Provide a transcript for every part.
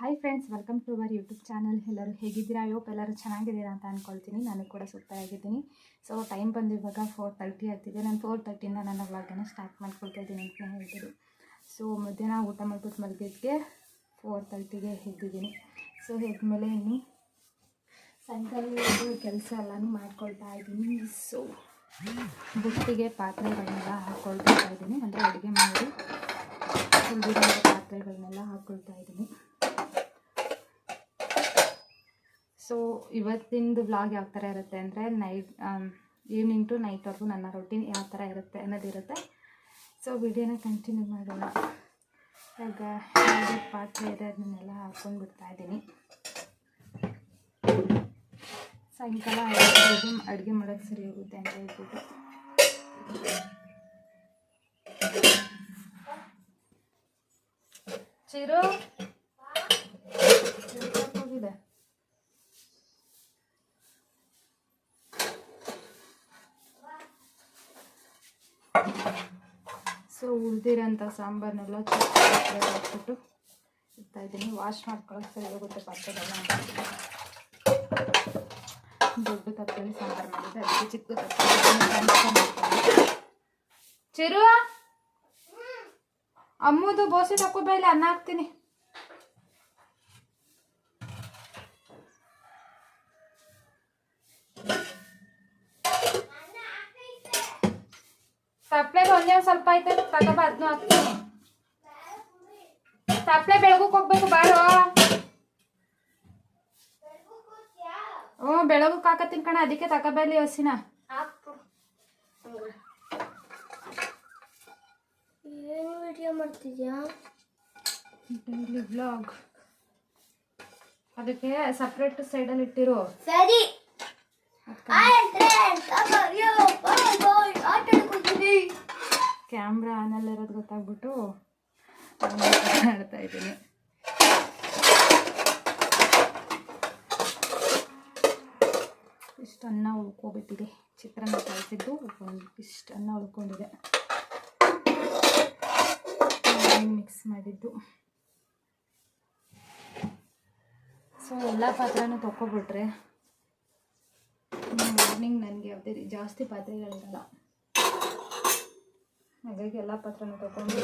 Hi friends welcome to our YouTube channel ಎಲ್ಲರೂ ಹೇಗಿದ್ದೀರಾ? ಯೋಪ್ ಎಲ್ಲರೂ ಚೆನ್ನಾಗಿದ್ದೀರಾ ಅಂತ ಅಂದ್ಕೊಳ್ತೀನಿ ನಾನು ಕೂಡ ಸೂಪರ್ ಆಗಿದ್ದೀನಿ. ಸೊ ಟೈಮ್ ಬಂದು ಇವಾಗ ಫೋರ್ ತರ್ಟಿ ಆಗ್ತಿದೆ. ನಾನು ಫೋರ್ ತರ್ಟಿಯಿಂದ ನನ್ನ ವ್ಲಾಗನ್ನು ಸ್ಟಾರ್ಟ್ ಮಾಡ್ಕೊಳ್ತಾ ಇದ್ದೀನಿ ಅಂತ ಹೇಳ್ತೀನಿ ಸೊ ಮಧ್ಯಾಹ್ನ ಊಟ ಮಾಡ್ಬಿಟ್ಟು ಮಲಗಿದ್ದೆ ಫೋರ್ ತರ್ಟಿಗೆ ಎದ್ದಿದ್ದೀನಿ. ಸೊ ಎದ್ಮೇಲೆ ಇನ್ನು ಸಾಯಂಕಾಲ ಕೆಲಸ ಎಲ್ಲನೂ ಮಾಡ್ಕೊಳ್ತಾ ಇದ್ದೀನಿ. ಸೊ ಬುಟ್ಟಿಗೆ ಪಾತ್ರೆಗಳನ್ನೆಲ್ಲ ಹಾಕ್ಕೊಳ್ತಾ ಇದ್ದೀನಿ. ಅಂದರೆ ಅಡುಗೆ ಮಾಡಿ ಪಾತ್ರೆಗಳನ್ನೆಲ್ಲ ಹಾಕ್ಕೊಳ್ತಾ ಇದ್ದೀನಿ. ಸೊ ಇವತ್ತಿಂದು ವ್ಲಾಗ್ ಯಾವ ಥರ ಇರುತ್ತೆ ಅಂದರೆ ನೈಟ್ ಈವ್ನಿಂಗ್ ಟು ನೈಟ್ವರೆಗೂ ನನ್ನ ರೊಟೀನ್ ಯಾವ ಥರ ಇರುತ್ತೆ ಅನ್ನೋದಿರುತ್ತೆ ಸೊ ವಿಡಿಯೋನ ಕಂಟಿನ್ಯೂ ಮಾಡೋಣ. ಈಗ ಯಾವ್ದು ಪಾತ್ರೆ ಇದೆ ಅದನ್ನೆಲ್ಲ ಹಾಕ್ಕೊಂಡು ಬಿಡ್ತಾ ಇದ್ದೀನಿ. ಸಾಯಂಕಾಲ ಅಡುಗೆ ಅಡುಗೆ ಮಾಡೋಕ್ಕೆ ಸರಿ ಹೋಗುತ್ತೆ ಅಂತ ಹೇಳ್ಬಿಟ್ಟು. ಚಿರು? ಹೋಗಿದೆ ಸೊ ಉಳಿದಿರೋಂಥ ಸಾಂಬಾರನ್ನೆಲ್ಲ ಹಾಕ್ಬಿಟ್ಟು ಇಡ್ತಾ ಇದ್ದೀನಿ. ವಾಶ್ ಮಾಡ್ಕೊಳ್ಳೋಕೆ ಸರಿ ಹೋಗುತ್ತೆ ಪಾತ್ರೆಗಳನ್ನ ದೊಡ್ಡ ತಪ್ಪಲ್ಲಿ ಸಾಂಬಾರು ಮಾಡಿದ್ದೆ. ಅದಕ್ಕೆ ಚಿಕ್ಕ ತಪ್ಪಲ್ಲಿ ಚಿರು ಅಮ್ಮದು ಬೋಸೆ ತಕೋಬೇಲೆ ಅನ್ನ ಹಾಕ್ತೀನಿ. ತಪ್ಲೆಗೆ ಒಂದೇ ಒಂದ್ ಸ್ವಲ್ಪ ಐತೆ? ತಗೋಬ ಅದನ್ನು ಹಾಕ್ತೀನಿ ತಪ್ಲೆ ಬೆಳಗುಕ್ ಹೋಗ್ಬೇಕು ಬಾರೋ. ಹ್ಞೂ ಬೆಳಗುಕ್ ಹಾಕತ್ತೀನಿ ಕಣ ಅದಕ್ಕೆ ತಗೋಬಲ್ಲಿ ಹಸಿನ. ಏನು ವಿಡಿಯೋ ಮಾಡ್ತಿದ್ಯಾ? ಡೈಲಿ ಬ್ಲಾಗ್ ಅದಕ್ಕೆ ಸಪ್ರೇಟ್ ಸೈಡಲ್ಲಿ ಇಟ್ಟಿರು. ಸರಿ. ಆಟ ಆಡ್ಕೊತೀನಿ ಕ್ಯಾಮ್ರಾ ಆನಲ್ಲಿರೋದು ಗೊತ್ತಾಗ್ಬಿಟ್ಟು ಆಡ್ತಾ ಇದ್ದೀನಿ. ಇಷ್ಟು ಅನ್ನ ಉಳ್ಕೊಬಿಟ್ಟಿದೆ. ಚಿತ್ರಾನ್ನ ಕಳಿಸಿದ್ದು ಒಂದು ಇಷ್ಟು ಅನ್ನ ಉಳ್ಕೊಂಡಿದೆ ಮಿಕ್ಸ್ ಮಾಡಿದ್ದು. ಸೊ ಎಲ್ಲ ಪಾತ್ರೆನೂ ತೊಗೊಬಿಟ್ರೆ ಮಾರ್ನಿಂಗ್ ನನಗೆ ಯಾವುದೇ ಜಾಸ್ತಿ ಪಾತ್ರೆಗಳಿರಲ್ಲ. ಹಾಗಾಗಿ ಎಲ್ಲ ಪಾತ್ರೆನೂ ತೊಗೊಂಡು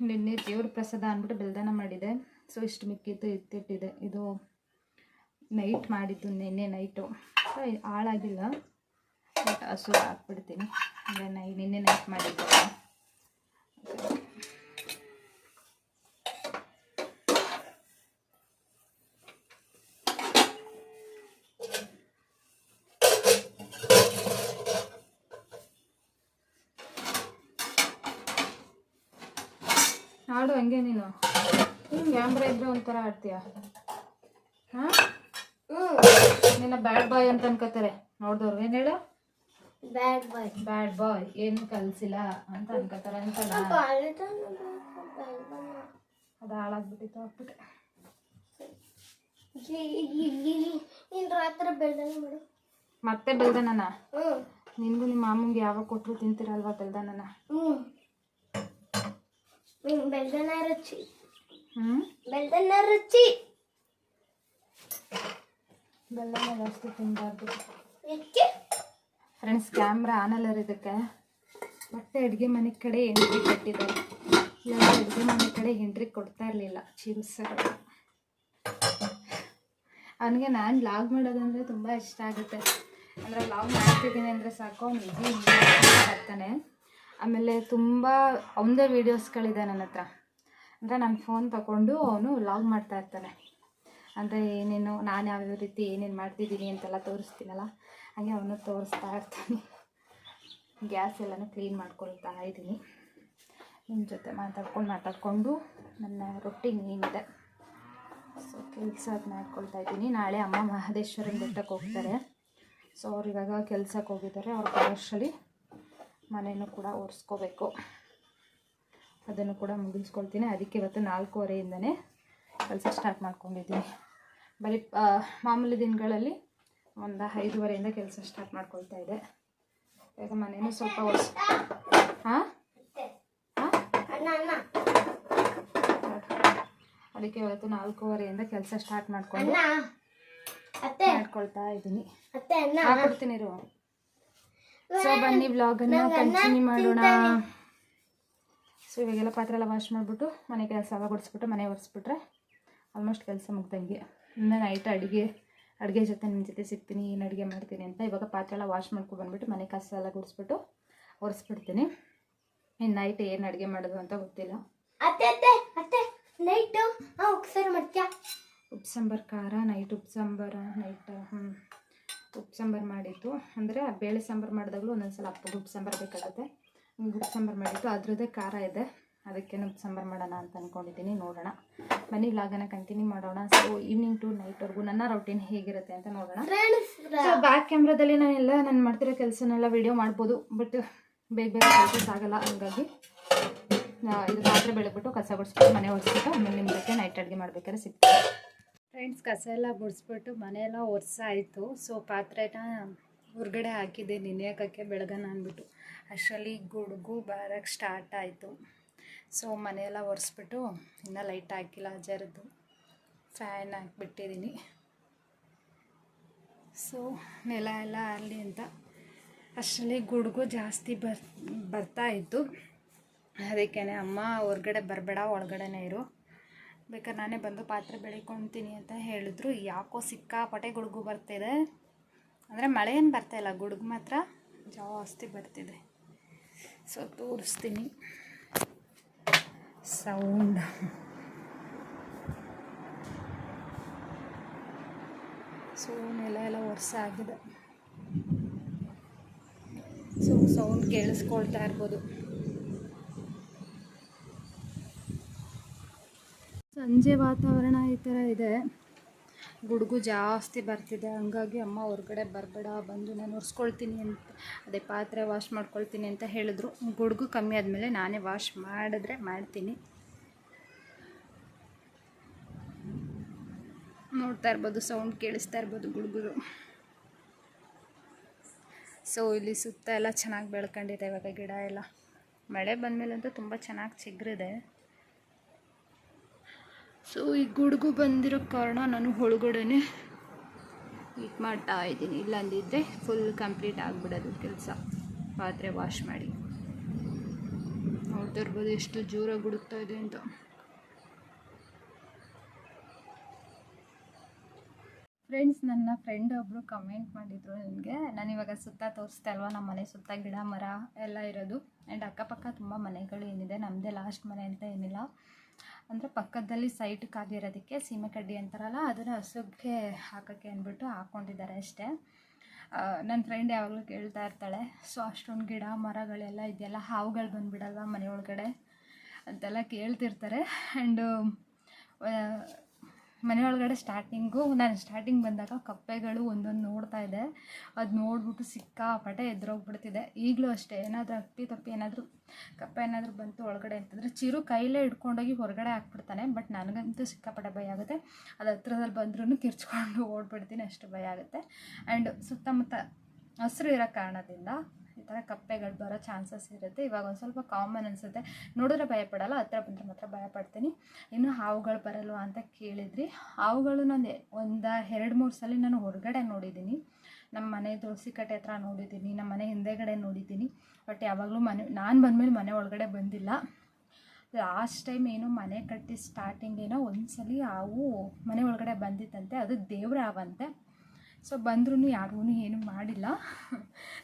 ನಿನ್ನೆ ದೇವ್ರ ಪ್ರಸಾದ ಅಂದ್ಬಿಟ್ಟು ಬೆಲ್ದಾನ ಮಾಡಿದೆ. ಸೊ ಇಷ್ಟು ಮಿಕ್ಕಿತ್ತು ಎತ್ತಿಟ್ಟಿದೆ ಇದು ನೈಟ್ ಮಾಡಿದ್ದು ನಿನ್ನೆ ನೈಟು ಸೊ ಹಾಳಾಗಿಲ್ಲ. ಬಟ್ ಹಸು ಹಾಕ್ಬಿಡ್ತೀನಿ. ಅಂದರೆ ನೈ ನಿನ್ನೆ ನೈಟ್ ಮಾಡಿದ್ದೆ. ಹಂಗೆ ನೀನು ಕ್ಯಾಮ್ರಾ ಇದ್ರೆ ಒಂಥರ ಆಡ್ತೀಯ? ಹಾಂ? ನಿನ್ನ ಬ್ಯಾಡ್ ಬಾಯ್ ಅಂತ ಅನ್ಕೋತಾರೆ. ನೋಡಿದವ್ರು. ಏನು ಹೇಳು? ಬ್ಯಾಡ್ ಬಾಯ್ ಬ್ಯಾಡ್ ಬಾಯ್ ಏನು ಕಲ್ಸಿಲ್ಲ ಅಂತ ಅನ್ಕೋತಾರೆ ಅಂತಲ್ಲ. ಅದು ಹಾಳಾಗ್ಬಿಟ್ಟಿತ್ತು ಹಾಕ್ಬಿಟ್ಟೆ ನೀನು ರಾತ್ರಿ ಬೆಳ್ದನೆ ಮಾಡು. ಮತ್ತೆ ಬೆಳ್ದನನ? ಹ್ಞೂ ನಿನ್ಗೂ ನಿಮ್ಮ ಮಾಮಂಗೆ ಯಾವಾಗ ಕೊಟ್ಟರು ತಿಂತಿರಲ್ವಾ ಬೆಳ್ದನನ? ಹ್ಞೂ ನೀನು ಬೆಳ್ದನ ರುಚಿ. ಹ್ಞೂ ಬೆಳ್ದನ ರುಚಿ. ಬೆಲ್ಲನ ಜಾಸ್ತಿ ತಿನ್ನಬಾರ್ದು ಯಾಕೆ? ಫ್ರೆಂಡ್ಸ್ ಕ್ಯಾಮ್ರಾ ಆನಲ್ಲಿರೋದಕ್ಕೆ ಮತ್ತೆ ಅಡುಗೆ ಮನೆ ಕಡೆ ಎಂಟ್ರಿ ಕೊಟ್ಟಿದ್ದಾರೆ. ಇಲ್ಲ ಅಡುಗೆ ಮನೆ ಕಡೆ ಎಂಟ್ರಿ ಕೊಡ್ತಾ ಇರಲಿಲ್ಲ. ಚಿಮ್ಸರ್ ಸರ್ ಅವನಿಗೆ ನಾನು ಲಾಗ್ ಮಾಡೋದಂದರೆ ತುಂಬ ಇಷ್ಟ ಆಗುತ್ತೆ. ಅಂದರೆ ಲಾಗ್ ಮಾಡ್ತಿದ್ದೀನಿ ಅಂದರೆ ಸಾಕು ಅವ್ನು ಇದು ಬರ್ತಾನೆ ಆಮೇಲೆ ತುಂಬ ಅವನದೇ ವೀಡಿಯೋಸ್ಗಳಿದೆ ನನ್ನ ಹತ್ರ. ಅಂದರೆ ನನ್ನ ಫೋನ್ ತಗೊಂಡು ಅವನು ವ್ಲಾಗ್ ಮಾಡ್ತಾ ಇರ್ತಾನೆ. ಅಂದರೆ ಏನೇನು, ನಾನು ಯಾವ್ಯಾವ ರೀತಿ ಏನೇನು ಮಾಡ್ತಿದ್ದೀನಿ ಅಂತೆಲ್ಲ ತೋರಿಸ್ತೀನಲ್ಲ, ಹಾಗೆ ಅವನು ತೋರಿಸ್ತಾ ಇರ್ತಾನೆ. ಗ್ಯಾಸ್ ಎಲ್ಲನೂ ಕ್ಲೀನ್ ಮಾಡ್ಕೊಳ್ತಾ ಇದ್ದೀನಿ. ನಿಮ್ಮ ಜೊತೆ ಮಾತಾಡ್ಕೊಂಡು ಮಾತಾಡಿಕೊಂಡು ನನ್ನ ರೊಟ್ಟಿ ಏನಿದೆ. ಸೊ ಕೆಲಸ ಮಾಡ್ಕೊಳ್ತಾ ಇದ್ದೀನಿ. ನಾಳೆ ಅಮ್ಮ ಮಹದೇಶ್ವರನ ಬೆಟ್ಟಕ್ಕೆ ಹೋಗ್ತಾರೆ. ಸೊ ಅವ್ರು ಇವಾಗ ಕೆಲ್ಸಕ್ಕೆ ಹೋಗಿದ್ದಾರೆ. ಅವ್ರ ಬರೋಷ್ಟರಲ್ಲಿ ಮನೆಯೂ ಕೂಡ ಒರೆಸ್ಕೋಬೇಕು ಅದನ್ನು ಕೂಡ ಮುಗಿಸ್ಕೊಳ್ತೀನಿ. ಅದಕ್ಕೆ ಇವತ್ತು ನಾಲ್ಕೂವರೆಯಿಂದನೇ ಕೆಲಸ ಸ್ಟಾರ್ಟ್ ಮಾಡ್ಕೊಂಡಿದ್ದೀನಿ. ಬರೀ ಮಾಮೂಲಿ ದಿನಗಳಲ್ಲಿ ಒಂದು ಐದೂವರೆಯಿಂದ ಕೆಲಸ ಸ್ಟಾರ್ಟ್ ಮಾಡ್ಕೊಳ್ತಾ ಇದೆ. ಈಗ ಮನೇನೂ ಸ್ವಲ್ಪ ಒರೆಸ್ ಹಾಂ? ಅದಕ್ಕೆ ಇವತ್ತು ನಾಲ್ಕೂವರೆಯಿಂದ ಕೆಲಸ ಸ್ಟಾರ್ಟ್ ಮಾಡ್ಕೊಂಡು ಮಾಡ್ಕೊಳ್ತಾ ಇದ್ದೀನಿ. ಅತ್ತೆ ಇರುವ ಸೊ ಬನ್ನಿ ವ್ಲಾಗನ್ನು ಕಂಟಿನ್ಯೂ ಮಾಡೋಣ. ಸೊ ಇವಾಗೆಲ್ಲ ಪಾತ್ರೆ ಎಲ್ಲ ವಾಶ್ ಮಾಡಿಬಿಟ್ಟು ಮನೆ ಕೆಲಸ ಎಲ್ಲ ಗುಡಿಸ್ಬಿಟ್ಟು ಮನೆ ಒರೆಸ್ಬಿಟ್ರೆ ಆಲ್ಮೋಸ್ಟ್ ಕೆಲಸ ಮುಗ್ದಂಗೆ ಇನ್ನು ನೈಟ್ ಅಡುಗೆ ಅಡುಗೆ ಜೊತೆ ನಿಮ್ಮ ಜೊತೆ ಸಿಗ್ತೀನಿ ಏನು ಅಡುಗೆ ಮಾಡ್ತೀನಿ ಅಂತ ಇವಾಗ ಪಾತ್ರೆ ಎಲ್ಲ ವಾಶ್ ಮಾಡ್ಕೊಂಡು ಬಂದ್ಬಿಟ್ಟು ಮನೆ ಕಸ ಎಲ್ಲ ಗುಡಿಸ್ಬಿಟ್ಟು ಒರೆಸ್ಬಿಡ್ತೀನಿ. ಇನ್ನು ನೈಟ್ ಏನು ಅಡುಗೆ ಮಾಡೋದು ಅಂತ ಗೊತ್ತಿಲ್ಲ. ಅತ್ತೆ ಅತ್ತೆ ಅತ್ತೆ ನೈಟು ಹಾ ಉಪ್ಸಾರು ಮಾಡ್ತೀಯಾ? ಉಪ್ಪು ಸಾಂಬಾರು ಖಾರ ನೈಟ್ ಉಪ್ಸಾಂಬಾರ ಸಾಂಬಾರು ನೈಟ್ ಹ್ಞೂ ಉಪ್ಪು ಸಾಂಬಾರು ಮಾಡಿತ್ತು ಅಂದರೆ ಬೇಳೆ ಸಾಂಬಾರು ಮಾಡಿದಾಗಲೂ ಒಂದೊಂದು ಸಲ ಅಪ್ಪಗೆ ಉಪ್ಪು ಸಾಂಬಾರು ಬೇಕಾಗುತ್ತೆ. ಉಪ್ಪು ಸಾಂಬಾರು ಮಾಡಿತ್ತು ಅದರದ್ದೇ ಖಾರ ಇದೆ. ಅದಕ್ಕೆ ಉಪ್ಪು ಸಾಂಬಾರು ಮಾಡೋಣ ಅಂತ ಅಂದ್ಕೊಂಡಿದ್ದೀನಿ ನೋಡೋಣ. ಮನೆಗೆ ಲಾಗನ ಕಂಟಿನ್ಯೂ ಮಾಡೋಣ. ಸೊ ಈವ್ನಿಂಗ್ ಟು ನೈಟ್ವರೆಗೂ ನನ್ನ ರೊಟೀನ್ ಹೇಗಿರುತ್ತೆ ಅಂತ ನೋಡೋಣ. ಸೊ ಬ್ಯಾಕ್ ಕ್ಯಾಮ್ರಾದಲ್ಲಿ ನಾನೆಲ್ಲ ನಾನು ಮಾಡ್ತಿರೋ ಕೆಲಸನೆಲ್ಲ ವಿಡಿಯೋ ಮಾಡ್ಬೋದು. ಬಟ್ ಬೇಗ ಬೇಗ ಕೆಲಸ ಆಗಲ್ಲ. ಹಂಗಾಗಿ ಇದು ಪಾತ್ರೆ ಬೆಳಗ್ಬಿಟ್ಟು ಕಸ ಗುಡಿಸ್ಬಿಟ್ಟು ಮನೆ ಒರೆಸ್ಬಿಟ್ಟು ಆಮೇಲೆ ನಿಮ್ಮ ಜೊತೆ ನೈಟ್ ಅಡುಗೆ ಮಾಡ್ಬೇಕಾದ್ರೆ ಸಿಗ್ತೀನಿ ಫ್ರೆಂಡ್ಸ್ ಕಸ ಎಲ್ಲ ಗುಡಿಸ್ಬಿಟ್ಟು ಮನೆಯೆಲ್ಲ ಒರೆಸಾಯಿತು. ಸೊ, ಪಾತ್ರೆನ ಹೊರಗಡೆ ಹಾಕಿದ್ದೆ ನೆನೆಯೋಕ್ಕೆ ಬೆಳಗನ ಅಂದ್ಬಿಟ್ಟು. ಅಷ್ಟರಲ್ಲಿ ಗುಡುಗು ಬರೋಕ್ಕೆ ಸ್ಟಾರ್ಟ್ ಆಯಿತು. ಸೊ, ಮನೆಯೆಲ್ಲ ಒರೆಸ್ಬಿಟ್ಟು ಇನ್ನೂ ಲೈಟ್ ಹಾಕಿಲ್ಲ, ಜರದು ಫ್ಯಾನ್ ಹಾಕ್ಬಿಟ್ಟಿದ್ದೀನಿ ಸೊ, ನೆಲ ಎಲ್ಲ ಅಲ್ಲಿ ಅಂತ. ಅಷ್ಟರಲ್ಲಿ ಗುಡುಗು ಜಾಸ್ತಿ ಬರ್ ಬರ್ತಾಯಿತ್ತು ಅದಕ್ಕೇ ಅಮ್ಮ ಹೊರ್ಗಡೆ ಬರಬೇಡ, ಒಳಗಡೆನೇ ಇರು. ಬೇಕಾದ್ರೆ ನಾನೇ ಬಂದು ಪಾತ್ರೆ ಬೆಳಿಕೊಳ್ತೀನಿ ಅಂತ ಹೇಳಿದ್ರು. ಯಾಕೋ ಸಿಕ್ಕಾಪಟ್ಟೆ ಗುಡುಗು ಬರ್ತಿದೆ. ಅಂದರೆ ಮಳೆ ಏನು ಬರ್ತಾಯಿಲ್ಲ ಗುಡುಗು ಮಾತ್ರ ಜಾಸ್ತಿ ಬರ್ತಿದೆ. ಸೊ ತೋರಿಸ್ತೀನಿ. ಸೌಂಡ್ ಸೊ ನೆಲ ಎಲ್ಲ ವರ್ಷ ಆಗಿದೆ. ಸೊ ಸೌಂಡ್ ಕೇಳಿಸ್ಕೊಳ್ತಾ ಇರ್ಬೋದು. ಸಂಜೆ ವಾತಾವರಣ ಈ ಥರ ಇದೆ. ಗುಡುಗು ಜಾಸ್ತಿ ಬರ್ತಿದೆ. ಹಂಗಾಗಿ ಅಮ್ಮ ಹೊರಗಡೆ ಬರಬೇಡ, ಬಂದು ನಾನು ಒರೆಸ್ಕೊಳ್ತೀನಿ ಅಂತ, ಅದೇ ಪಾತ್ರೆ ವಾಶ್ ಮಾಡ್ಕೊಳ್ತೀನಿ ಅಂತ ಹೇಳಿದ್ರು. ಗುಡುಗು ಕಮ್ಮಿ ಆದಮೇಲೆ ನಾನೇ ವಾಶ್ ಮಾಡಿದ್ರೆ ಮಾಡ್ತೀನಿ. ನೋಡ್ತಾ ಇರ್ಬೋದು ಸೌಂಡ್ ಕೇಳಿಸ್ತಾ ಇರ್ಬೋದು ಗುಡುಗುರು. ಸೊ ಇಲ್ಲಿ ಸುತ್ತ ಎಲ್ಲ ಚೆನ್ನಾಗಿ ಬೆಳ್ಕೊಂಡಿದೆ ಇವಾಗ ಗಿಡ ಎಲ್ಲ. ಮಳೆ ಬಂದಮೇಲಂತೂ ತುಂಬ ಚೆನ್ನಾಗಿ ಚಿಗುರಿದೆ. ಸೊ ಈ ಗುಡುಗು ಬಂದಿರೋ ಕಾರಣ ನಾನು ಒಳಗಡೆನೆ ಇಟ್ ಮಾಡ್ತಾ ಇದ್ದೀನಿ. ಇಲ್ಲ ಅಂದಿದ್ದರೆ ಫುಲ್ ಕಂಪ್ಲೀಟ್ ಆಗಿಬಿಡೋದು ಕೆಲಸ. ಪಾತ್ರೆ ವಾಶ್ ಮಾಡಿ. ನೋಡ್ತಾ ಇರ್ಬೋದು ಎಷ್ಟು ಜೋರಾಗಿ ಗುಡುಕ್ತಾ ಇದೆ ಅಂತ. ಫ್ರೆಂಡ್ಸ್ ನನ್ನ ಫ್ರೆಂಡ್ ಒಬ್ಬರು ಕಮೆಂಟ್ ಮಾಡಿದರು ನನಗೆ. ನಾನು ಇವಾಗ ಸುತ್ತ ತೋರಿಸ್ತಾ ಅಲ್ವಾ? ನಮ್ಮ ಮನೆ ಸುತ್ತ ಗಿಡ, ಮರ ಎಲ್ಲ ಇರೋದು. ಆ್ಯಂಡ್ ಅಕ್ಕಪಕ್ಕ ತುಂಬ ಮನೆಗಳು ಏನಿದೆ. ನಮ್ಮದೇ ಲಾಸ್ಟ್ ಮನೆ ಅಂತ ಏನಿಲ್ಲ. ಅಂದರೆ ಪಕ್ಕದಲ್ಲಿ ಸೈಟ್ ಖಾಲಿ ಇರೋದಕ್ಕೆ ಸೀಮೆ ಅಂತಾರಲ್ಲ, ಅದನ್ನು ಹಸುಗೆ ಹಾಕೋಕ್ಕೆ ಅಂದ್ಬಿಟ್ಟು ಹಾಕ್ಕೊಂಡಿದ್ದಾರೆ ಅಷ್ಟೇ. ನನ್ನ ಫ್ರೆಂಡ್ ಯಾವಾಗಲೂ ಕೇಳ್ತಾ ಇರ್ತಾಳೆ ಸೊ ಅಷ್ಟೊಂದು ಗಿಡ, ಮರಗಳೆಲ್ಲ ಇದೆಯಲ್ಲ, ಹಾವುಗಳು ಬಂದುಬಿಡಲ್ವ ಮನೆ ಒಳಗಡೆ? ಅಂತೆಲ್ಲ ಕೇಳ್ತಿರ್ತಾರೆ. ಆ್ಯಂಡು ಮನೆ ಒಳಗಡೆ ಸ್ಟಾರ್ಟಿಂಗು ನಾನು ಸ್ಟಾರ್ಟಿಂಗ್ ಬಂದಾಗ ಕಪ್ಪೆಗಳು ಒಂದೊಂದು ನೋಡ್ತಾ ಇದೆ ಅದು ನೋಡ್ಬಿಟ್ಟು ಸಿಕ್ಕಾಪಟ್ಟೆ ಎದುರೋಗ್ಬಿಡ್ತಿದೆ. ಈಗಲೂ ಅಷ್ಟೇ, ಏನಾದರೂ ಅಪ್ಪಿ ತಪ್ಪಿ ಏನಾದರೂ ಕಪ್ಪೆ ಏನಾದರೂ ಬಂತು ಒಳಗಡೆ ಅಂತಂದರೆ ಚಿರು ಕೈಲೇ ಹಿಡ್ಕೊಂಡೋಗಿ ಹೊರಗಡೆ ಹಾಕ್ಬಿಡ್ತಾನೆ, ಬಟ್ ನನಗಂತೂ ಸಿಕ್ಕಾಪಟ್ಟೆ ಭಯ ಆಗುತ್ತೆ. ಅದು ಹತ್ರದಲ್ಲಿ ಬಂದ್ರೂ ಕಿರ್ಚ್ಕೊಂಡು ಓಡ್ಬಿಡ್ತೀನಿ, ಅಷ್ಟು ಭಯ ಆಗುತ್ತೆ. ಆ್ಯಂಡ್ ಸುತ್ತಮುತ್ತ ಹಸಿರು ಇರೋ ಕಾರಣದಿಂದ ಈ ಥರ ಕಪ್ಪೆಗಳು ಬರೋ ಚಾನ್ಸಸ್ ಇರುತ್ತೆ. ಇವಾಗ ಒಂದು ಸ್ವಲ್ಪ ಕಾಮನ್ ಅನಿಸುತ್ತೆ. ನೋಡಿದ್ರೆ ಭಯಪಡಲ್ಲ ಹತ್ರ ಬಂದರೆ ಮಾತ್ರ ಭಯಪಡ್ತೀನಿ ಇನ್ನು ಹಾವುಗಳು ಬರಲ್ವ ಅಂತ ಕೇಳಿದ್ರಿ. ಹಾವುಗಳು ನಾನು ಒಂದು ಎರಡು ಮೂರು ಸಲ ನಾನು ಹೊರಗಡೆ ನೋಡಿದ್ದೀನಿ. ನಮ್ಮ ಮನೆ ತುಳಸಿ ಕಟ್ಟೆ ಹತ್ರ ನೋಡಿದ್ದೀನಿ ನಮ್ಮ ಮನೆ ಹಿಂದೆಗಡೆ ನೋಡಿದ್ದೀನಿ. ಬಟ್ ಯಾವಾಗಲೂ ಮನೆ, ನಾನು ಬಂದಮೇಲೆ ಮನೆ ಒಳಗಡೆ ಬಂದಿಲ್ಲ. ಲಾಸ್ಟ್ ಟೈಮ್ ಏನು ಮನೆ ಕಟ್ಟಿ ಸ್ಟಾರ್ಟಿಂಗ್ ಏನೋ ಒಂದ್ಸಲಿ ಹಾವು ಮನೆ ಒಳಗಡೆ ಬಂದಿತ್ತಂತೆ. ಅದು ದೇವ್ರ ಹಾವಂತೆ. ಸೊ ಬಂದ್ರೂ ಯಾರಿಗೂ ಏನು ಮಾಡಿಲ್ಲ.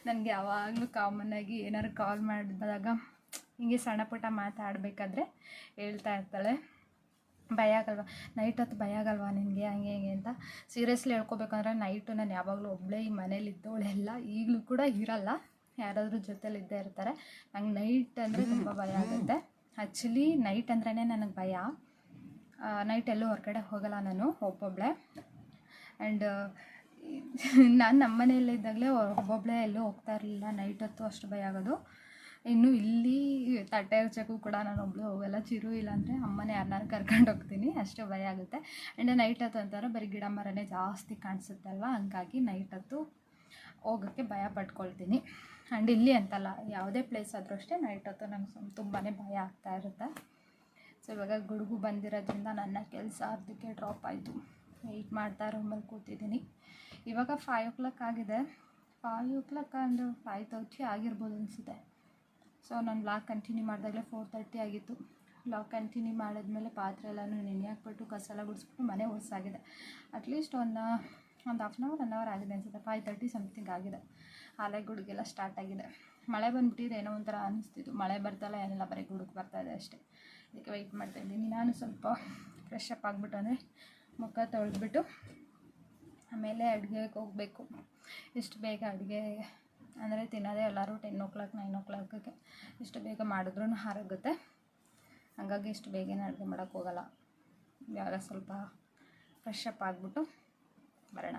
ನನಗೆ ಯಾವಾಗಲೂ ಕಾಮನ್ನಾಗಿ ಏನಾದ್ರು ಕಾಲ್ ಮಾಡಿದಾಗ ಹಿಂಗೆ ಸಣ್ಣ ಪುಟ್ಟ ಮಾತಾಡಬೇಕಾದ್ರೆ ಹೇಳ್ತಾ ಇರ್ತಾಳೆ. ಭಯ ಆಗಲ್ವಾ? ನೈಟ್ ಹೊತ್ತು ಭಯ ಆಗಲ್ವಾ ನಿನಗೆ? ಹಂಗೆ ಹಿಂಗೆ ಅಂತ. ಸೀರಿಯಸ್ಲಿ ಹೇಳ್ಕೊಬೇಕಂದ್ರೆ ನೈಟು ನಾನು ಯಾವಾಗಲೂ ಒಬ್ಬಳೇ ಈ ಮನೇಲಿ ಇದ್ದವಳೆಲ್ಲ ಈಗಲೂ ಕೂಡ ಇರಲ್ಲ. ಯಾರಾದರೂ ಜೊತೇಲಿ ಇದ್ದೇ ಇರ್ತಾರೆ. ನಂಗೆ ನೈಟ್ ಅಂದರೆ ತುಂಬ ಭಯ ಆಗುತ್ತೆ. ಆ್ಯಕ್ಚುಲಿ ನೈಟ್ ಅಂದ್ರೇ ನನಗೆ ಭಯ. ನೈಟ್ ಎಲ್ಲೂ ಹೊರಗಡೆ ಹೋಗಲ್ಲ ನಾನು ಒಬ್ಬೊಬ್ಬಳೆ ಆ್ಯಂಡ್ ನಾನು ನಮ್ಮ ಮನೆಯಲ್ಲೇ ಇದ್ದಾಗಲೇ ಒಬ್ಬೊಬ್ಬಳೇ ಎಲ್ಲೂ ಹೋಗ್ತಾ ಇರಲಿಲ್ಲ. ನೈಟ್ ಹೊತ್ತು ಅಷ್ಟು ಭಯ ಆಗೋದು. ಇನ್ನು ಇಲ್ಲಿ ತಟ್ಟೆ ಹಚ್ಚಕ್ಕೂ ಕೂಡ ನಾನು ಒಬ್ಬಳು ಹೋಗಲ್ಲ. ಚಿರು ಇಲ್ಲಾಂದರೆ ಅಮ್ಮನೇ ಯಾರನ್ನಾರು ಕರ್ಕೊಂಡು ಹೋಗ್ತೀನಿ. ಅಷ್ಟು ಭಯ ಆಗುತ್ತೆ. ಆ್ಯಂಡ್ ನೈಟ್ ಹೊತ್ತು ಅಂತಾರೆ ಬರೀ ಗಿಡ ಮರನೇ ಜಾಸ್ತಿ ಕಾಣಿಸುತ್ತಲ್ವ ಹಂಗಾಗಿ ನೈಟ್ ಹೊತ್ತು ಹೋಗೋಕ್ಕೆ ಭಯ ಪಡ್ಕೊಳ್ತೀನಿ ಆ್ಯಂಡ್ ಇಲ್ಲಿ ಅಂತಲ್ಲ, ಯಾವುದೇ ಪ್ಲೇಸ್ ಆದರೂ ಅಷ್ಟೇ ನೈಟ್ ಹೊತ್ತು ನಂಗೆ ತುಂಬಾ ಭಯ ಆಗ್ತಾ ಇರುತ್ತೆ. ಸೊ ಇವಾಗ ಗುಡುಗು ಬಂದಿರೋದ್ರಿಂದ ನನ್ನ ಕೆಲಸ ಅರ್ಧಕ್ಕೆ ಡ್ರಾಪ್ ಆಯಿತು. ವೆಯ್ಟ್ ಮಾಡ್ತಾ ರೂಮಲ್ಲಿ ಕೂತಿದ್ದೀನಿ. ಇವಾಗ ಫೈವ್ ಓ ಕ್ಲಾಕ್ ಆಗಿದೆ. ಫೈವ್ ಓ ಕ್ಲಾಕ್ ಅಂದ್ರೆ ಫೈವ್ ತರ್ಟಿ ಆಗಿರ್ಬೋದು ಅನಿಸುತ್ತೆ. ಸೊ ನಾನು ಬ್ಲಾಗ್ ಕಂಟಿನ್ಯೂ ಮಾಡಿದಾಗಲೇ ಫೋರ್ ತರ್ಟಿ ಆಗಿತ್ತು. ಬ್ಲಾಗ್ ಕಂಟಿನ್ಯೂ ಮಾಡಿದ್ಮೇಲೆ ಪಾತ್ರೆ ಎಲ್ಲನೂ ನೆನೆ ಹಾಕ್ಬಿಟ್ಟು, ಕಸ ಎಲ್ಲ ಗುಡಿಸ್ಬಿಟ್ಟು ಮನೆ ಹೊಸಾಗಿದೆ ಅಟ್ಲೀಸ್ಟ್ ಒಂದು ಒಂದು half an hour one hour ಆಗಿದೆ ಅನಿಸುತ್ತೆ. ಫೈವ್ ತರ್ಟಿ ಸಮಥಿಂಗ್ ಆಗಿದೆ. ಹಾಲೆ ಗುಡುಗೆಲ್ಲ ಸ್ಟಾರ್ಟ್ ಆಗಿದೆ. ಮಳೆ ಬಂದುಬಿಟ್ಟಿದೆ ಏನೋ ಒಂಥರ ಅನಿಸ್ತಿತ್ತು. ಮಳೆ ಬರ್ತಲ್ಲ ಏನಿಲ್ಲ, ಬರೀ ಗುಡುಗು ಬರ್ತಾ ಇದೆ ಅಷ್ಟೇ. ಅದಕ್ಕೆ ವೆಯ್ಟ್ ಮಾಡ್ತಾ ಇದ್ದೀನಿ. ನಾನು ಸ್ವಲ್ಪ ಫ್ರೆಶ್ ಅಪ್ ಆಗಿಬಿಟ್ಟು ಅಂದರೆ ಮುಖ ತೊಳೆದ್ಬಿಟ್ಟು ಆಮೇಲೆ ಅಡುಗೆಗೆ ಹೋಗಬೇಕು. ಇಷ್ಟು ಬೇಗ ಅಡುಗೆ ಅಂದರೆ ತಿನ್ನೋದೇ ಎಲ್ಲರೂ ಟೆನ್ ಓ ಕ್ಲಾಕ್ ನೈನ್ ಓ ಕ್ಲಾಕಿಗೆ ಇಷ್ಟು ಬೇಗ ಮಾಡಿದ್ರೂ ಹಾರಾಗುತ್ತೆ. ಹಾಗಾಗಿ ಇಷ್ಟು ಬೇಗನೆ ಅಡುಗೆ ಮಾಡೋಕ್ಕೆ ಹೋಗಲ್ಲ. ಯಾವಾಗ ಸ್ವಲ್ಪ ಫ್ರೆಶ್ ಅಪ್ ಆಗಿಬಿಟ್ಟು ಬರೋಣ.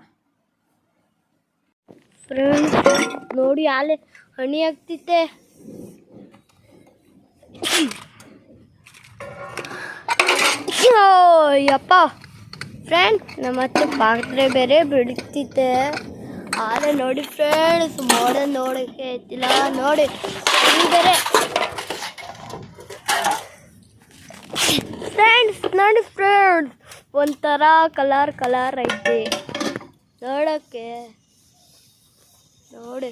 ಫ್ರೆಂಡ್ಸ್, ನೋಡಿ ಆಲೆ ಹಣಿ ಆಗ್ತಿತ್ತೆ. ಯಪ್ಪ. ಫ್ರೆಂಡ್ ನಮ್ಮ ಹತ್ರ ಪಾತ್ರೆ ಬೇರೆ ಬಿಡುತ್ತಿದ್ದೆ ಆದರೆ ನೋಡಿ ಫ್ರೆಂಡ್ಸ್ ಮೋಡ ನೋಡೋಕ್ಕೆ ಐತಿಲ್ಲ ನೋಡಿ ಬೇರೆ. ಫ್ರೆಂಡ್ಸ್ ನೋಡಿ ಫ್ರೆಂಡ್ಸ್ ಒಂಥರ ಕಲರ್ ಕಲರ್ ಐತೆ. ನೋಡೋಕ್ಕೆ. ನೋಡಿ.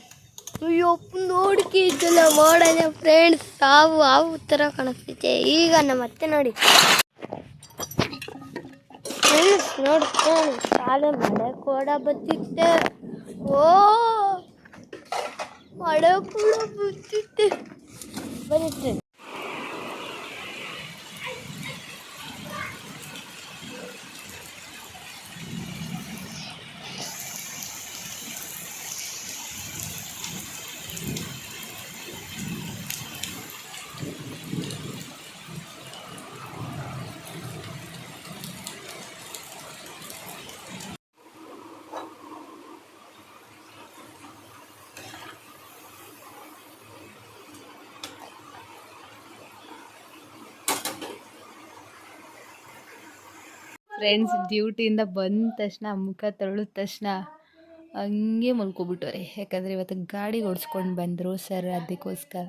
ಅಯ್ಯಪ್ಪ ನೋಡಕ್ಕೆ ಇದ್ದಲ್ಲ. ಮೋಡನೆ ಫ್ರೆಂಡ್ಸ್ ಹಾವು ಹಾವು ಥರ ಕಾಣಿಸ್ತೈತೆ ಈಗ ನಮ್ಮ ಅತ್ತೆ ನೋಡಿ. ಫ್ರೆಂಡ್ಸ್ ನೋಡಿ ಫ್ರೆಂಡ್ಸ್ ಕಾಲು ಮಳೆ ಕೂಡ ಬತ್ತಿತ್ತೆ ಓ ಮಳೆ ಕೂಡ ಬತ್ತಿತ್ತೆ ಬರುತ್ತೆ ಫ್ರೆಂಡ್ಸ್ ಡ್ಯೂಟಿಯಿಂದ ಬಂದ ತಕ್ಷಣ, ಮುಖ ತೊಳೆದ ತಕ್ಷಣ ಹಂಗೆ ಮಲ್ಕೊಬಿಟ್ಟವ್ರೆ. ಯಾಕಂದರೆ ಇವತ್ತು ಗಾಡಿ ಓಡಿಸ್ಕೊಂಡು ಬಂದರು ಸರ್ ಅದಕ್ಕೋಸ್ಕರ.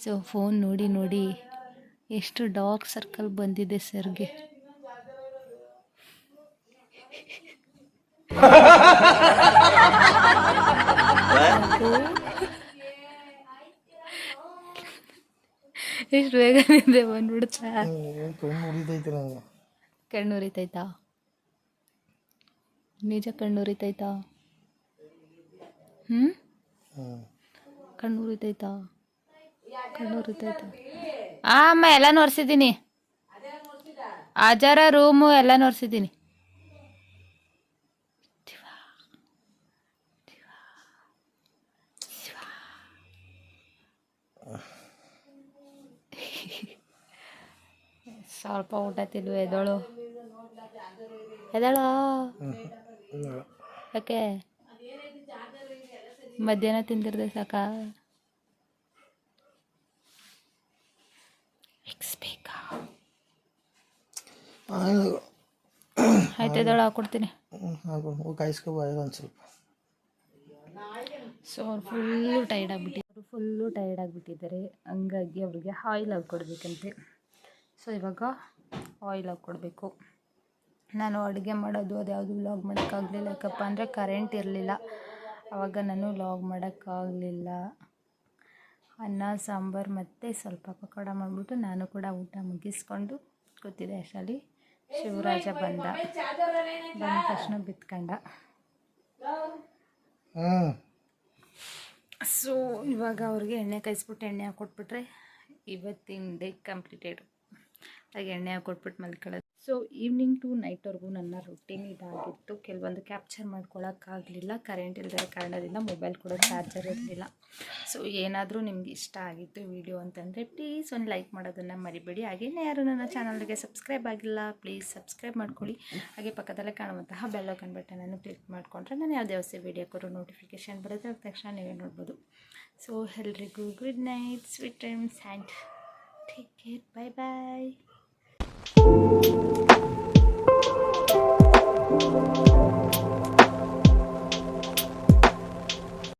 ಸೊ ಫೋನ್ ನೋಡಿ ನೋಡಿ ಎಷ್ಟು ಡಾಗ್ ಸರ್ಕಲ್ ಬಂದಿದೆ ಸರ್ಗೆ ಎಷ್ಟು ಬೇಗ ಬಂದ್ಬಿಡ್ತಾ ಕಣ್ಣು ಉರಿತೈತೆ ಉರಿತೈತಾ ನಿಜ ಕಣ್ಣುರಿತೈತಾ? ಹ್ಞೂ ಕಣ್ಣುರಿತೈತಾ? ಕಣ್ಣು ಉರಿತೈತಾ ಕಣ್ಣು ಉರಿತೈತಾ ಆ ಅಮ್ಮ ಎಲ್ಲ ನೋಡ್ಸಿದ್ದೀನಿ. ಅಜರ ರೂಮು ಎಲ್ಲ ಒರೆಸಿದ್ದೀನಿ ಸ್ವಲ್ಪ ಊಟ ತಿಂದು ಎದಳು ಎದಳು ಯಾಕೆ? ಮಧ್ಯಾಹ್ನ ತಿಂದಿರ್ದೆ ಸಾಕಾ? ಆಯ್ತು ಎದಳು ಹಾಕ್ಕೊಡ್ತೀನಿ ಒಂದು ಸ್ವಲ್ಪ ಸೊ ಅವ್ರು ಫುಲ್ಲು ಟೈರ್ಡ್ ಆಗಿಬಿಟ್ಟಿದ್ದಾರೆ. ಫುಲ್ಲು ಟೈರ್ಡ್ ಆಗಿಬಿಟ್ಟಿದ್ದಾರೆ. ಹಂಗಾಗಿ ಅವ್ರಿಗೆ ಆಯಿಲ್ ಹಾಕ್ಕೊಡ್ಬೇಕಂತೆ ಸೊ ಇವಾಗ ಆಯಿಲ್ ಹಾಕ್ಕೊಡ್ಬೇಕು ನಾನು ಅಡುಗೆ ಮಾಡೋದು ಅದು ಯಾವುದು ವ್ಲಾಗ್ ಮಾಡೋಕ್ಕಾಗಲಿಲ್ಲ. ಯಾಕಪ್ಪ ಅಂದರೆ ಕರೆಂಟ್ ಇರಲಿಲ್ಲ. ಆವಾಗ ನಾನು ವ್ಲಾಗ್ ಮಾಡೋಕ್ಕಾಗಲಿಲ್ಲ. ಅನ್ನ ಸಾಂಬಾರು ಮತ್ತು ಸ್ವಲ್ಪ ಪಕೋಡ ಮಾಡಿಬಿಟ್ಟು ನಾನು ಕೂಡ ಊಟ ಮುಗಿಸ್ಕೊಂಡು ಕೂತಿದ್ದೆ. ಅಷ್ಟರಲ್ಲಿ ಶಿವರಾಜ ಬಂದ. ಬಂದ ತಕ್ಷಣ ಬಿತ್ಕೊಂಡ. ಸೊ ಇವಾಗ ಅವ್ರಿಗೆ ಎಣ್ಣೆ ಕಾಯಿಸ್ಬಿಟ್ಟು ಎಣ್ಣೆ ಹಾಕ್ಕೊಟ್ಬಿಟ್ರೆ ಇವತ್ತಿನ ಡೇ ಕಂಪ್ಲೀಟೆಡ್ ಹಾಗೆ ಎಣ್ಣೆ ಹಾಕೊಟ್ಬಿಟ್ಟು ಮಲ್ಕೊಳ್ಳೋದು. ಸೊ ಈವ್ನಿಂಗ್ ಟು ನೈಟ್ವರೆಗೂ ನನ್ನ ರೊಟೀನ್ ಇದಾಗಿತ್ತು. ಕೆಲವೊಂದು ಕ್ಯಾಪ್ಚರ್ ಮಾಡ್ಕೊಳ್ಳೋಕ್ಕಾಗಲಿಲ್ಲ ಕರೆಂಟ್ ಇಲ್ಲದ ಕಾರಣದಿಂದ ಮೊಬೈಲ್ ಕೂಡ ಚಾರ್ಜರ್ ಇರಲಿಲ್ಲ. ಸೊ ಏನಾದರೂ ನಿಮ್ಗೆ ಇಷ್ಟ ಆಗಿತ್ತು ವಿಡಿಯೋ ಅಂತಂದರೆ ಪ್ಲೀಸ್ ಒಂದು ಲೈಕ್ ಮಾಡೋದನ್ನು ಮರಿಬೇಡಿ. ಹಾಗೆಯೇ ಯಾರು ನನ್ನ ಚಾನಲ್ಗೆ ಸಬ್ಸ್ಕ್ರೈಬ್ ಆಗಿಲ್ಲ ಪ್ಲೀಸ್ ಸಬ್ಸ್ಕ್ರೈಬ್ ಮಾಡ್ಕೊಳ್ಳಿ. ಹಾಗೆ ಪಕ್ಕದಲ್ಲೇ ಕಾಣುವಂತಹ ಬೆಲ್ ಐಕನ್ ಬಟನನ್ನು ಕ್ಲಿಕ್ ಮಾಡಿಕೊಂಡ್ರೆ ನಾನು ಯಾವುದೇ ಹೊಸ ವೀಡಿಯೋ ಕೊಡೋ ನೋಟಿಫಿಕೇಷನ್ ಬರುತ್ತೆ. ಅದ ತಕ್ಷಣ ನೀವೇ ನೋಡ್ಬೋದು. ಸೊ ಎಲ್ರಿಗೂ good night sweet dreams and take care bye bye Thank you.